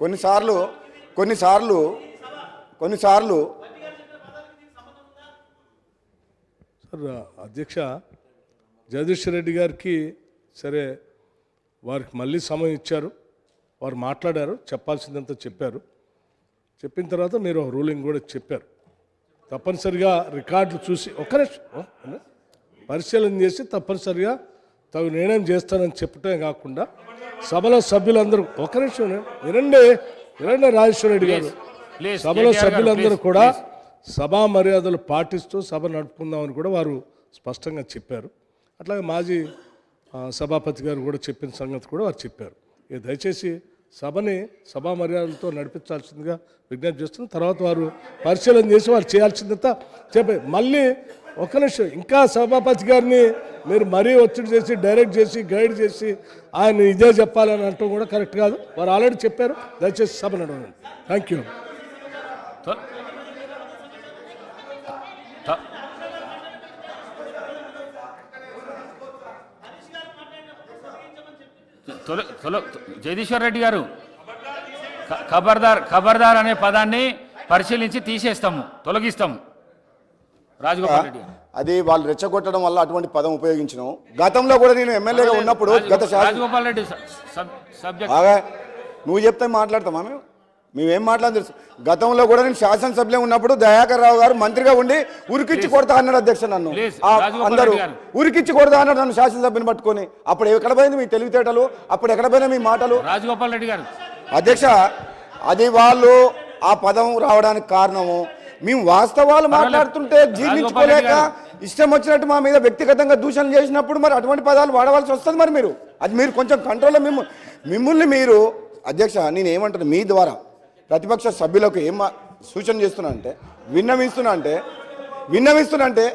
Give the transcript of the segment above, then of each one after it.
కొన్నిసార్లు కొన్నిసార్లు కొన్నిసార్లు. సార్ అధ్యక్ష జగదీష్ రెడ్డి గారికి సరే వారికి మళ్ళీ సమయం ఇచ్చారు. వారు మాట్లాడారు చెప్పాల్సిందంతా చెప్పారు. చెప్పిన తర్వాత మీరు రూలింగ్ కూడా చెప్పారు. తప్పనిసరిగా రికార్డులు చూసి ఒక్క పరిశీలన చేసి తప్పనిసరిగా తగు నిర్ణయం చేస్తానని చెప్పటమే కాకుండా సభలో సభ్యులందరూ ఒక నిమిషం వినండి. వినండి రాజేశ్వర రెడ్డి గారు. సభలో సభ్యులందరూ కూడా సభా మర్యాదలు పాటిస్తూ సభ నడుపుకుందామని కూడా వారు స్పష్టంగా చెప్పారు. అట్లాగే మాజీ సభాపతి గారు కూడా చెప్పిన సంగతి కూడా వారు చెప్పారు. ఇక దయచేసి సభని సభా మర్యాదలతో నడిపించాల్సిందిగా విజ్ఞప్తి చేస్తున్నాం తర్వాత వారు పరిశీలన చేసి వారు చేయాల్సిందంతా చెప్పే మళ్ళీ ఒక నిమిషం ఇంకా సభాపతి గారిని మీరు మరీ ఒత్తిడి చేసి డైరెక్ట్ చేసి గైడ్ చేసి ఆయన ఇదే చెప్పాలని అంటూ కూడా కరెక్ట్ కాదు. వారు ఆల్రెడీ చెప్పారు. దయచేసి సభ నడవండి. థ్యాంక్ యూ తొల- జగదీశ్వర్ రెడ్డి గారు ఖబర్దార్ ఖబర్దార్ అనే పదాన్ని పరిశీలించి తీసేస్తాము తొలగిస్తాము. రాజగోపాల్ రెడ్డి అది వాళ్ళు రెచ్చగొట్టడం వల్ల అటువంటి పదం ఉపయోగించినాం. గతంలో కూడా నేను ఎమ్మెల్యేగా ఉన్నప్పుడు గత రాజగోపాల్ రెడ్డి బాగా నువ్వు చెప్తే మాట్లాడతామా మేము? మేమేం మాట్లాడదు తెలుసు? గతంలో కూడా నేను శాసనసభ్యులే ఉన్నప్పుడు దయాకర్ రావు గారు మంత్రిగా ఉండి ఉరికిచ్చి కొడతా అన్నాడు అధ్యక్ష నన్ను. అందరూ. ఉరికిచ్చి కొడతా అన్నాడు నన్ను శాసనసభ్యుని పట్టుకొని. అప్పుడు ఎక్కడ పోయింది మీ తెలివితేటలు? అప్పుడు ఎక్కడ పోయినా మీ మాటలు? రాజగోపాల్ రెడ్డి గారు. అధ్యక్ష అది వాళ్ళు ఆ పదం రావడానికి కారణము మేము వాస్తవాలు మాట్లాడుతుంటే జీర్ణించుకోలేక ఇష్టం వచ్చినట్టు మా మీద వ్యక్తిగతంగా దూషణ చేసినప్పుడు మరి అటువంటి పదాలు వాడవలసి వస్తుంది మరి మీరు. అది మీరు కొంచెం కంట్రోల్లో మిమ్మ మిమ్మల్ని మీరు అధ్యక్ష నేను ఏమంటాను మీ ద్వారా ప్రతిపక్ష సభ్యులకు ఏం సూచన చేస్తున్నా అంటే విన్నవిస్తున్నా అంటే విన్నవిస్తున్నా అంటే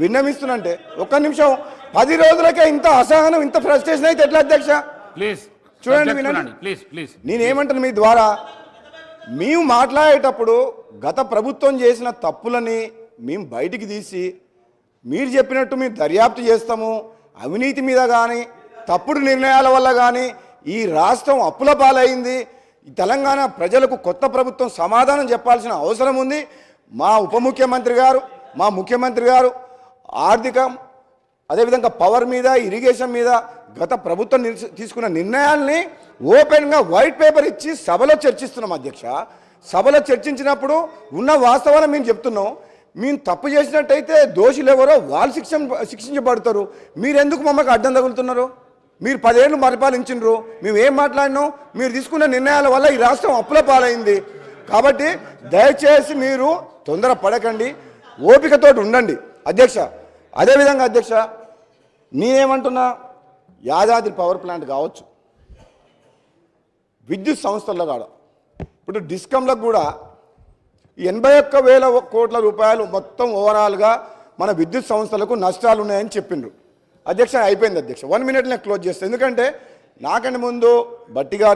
విన్నవిస్తున్నా అంటే ఒక్క నిమిషం పది రోజులకే ఇంత అసహనం ఇంత ఫ్రస్ట్రేషన్ అయితే ఎట్లా అధ్యక్ష? ప్లీజ్. చూడండి, వినండి. Please please. నేనేమంటాను మీ ద్వారా మేము మాట్లాడేటప్పుడు గత ప్రభుత్వం చేసిన తప్పులని మేము బయటికి తీసి మీరు చెప్పినట్టు మేము దర్యాప్తు చేస్తాము అవినీతి మీద కానీ తప్పుడు నిర్ణయాల వల్ల కానీ ఈ రాష్ట్రం అప్పుల పాలైంది. తెలంగాణ ప్రజలకు కొత్త ప్రభుత్వం సమాధానం చెప్పాల్సిన అవసరం ఉంది. మా ఉప ముఖ్యమంత్రి గారు మా ముఖ్యమంత్రి గారు ఆర్థికం అదేవిధంగా పవర్ మీద ఇరిగేషన్ మీద గత ప్రభుత్వం తీసుకున్న నిర్ణయాల్ని ఓపెన్గా వైట్ పేపర్ ఇచ్చి సభలో చర్చిస్తున్నాం అధ్యక్ష. సభలో చర్చించినప్పుడు ఉన్న వాస్తవాన్ని మేము చెప్తున్నాం. మేము తప్పు చేసినట్టయితే దోషులు ఎవరో వాళ్ళు శిక్ష శిక్షించబడతారు. మీరెందుకు మమ్మల్ని అడ్డం తగులుతున్నారు? మీరు పదేళ్ళు పరిపాలించినరు. మేము ఏం మాట్లాడినాం? మీరు తీసుకున్న నిర్ణయాల వల్ల ఈ రాష్ట్రం అప్పుల పాలైంది. కాబట్టి దయచేసి మీరు తొందర పడకండి. ఓపికతోటి ఉండండి. అధ్యక్ష అదేవిధంగా అధ్యక్ష నేనేమంటున్నా? యాదాద్రి పవర్ ప్లాంట్ కావచ్చు. విద్యుత్ సంస్థల్లో కాడ ఇప్పుడు డిస్కంలకు కూడా ఎనభై ఒక్క వేల కోట్ల రూపాయలు మొత్తం ఓవరాల్గా మన విద్యుత్ సంస్థలకు నష్టాలు ఉన్నాయని చెప్పిండ్రు. అధ్యక్ష అయిపోయింది అధ్యక్ష. వన్ మినిట్ నేను క్లోజ్ చేస్తాను ఎందుకంటే నాకంటే ముందు బట్టి గారు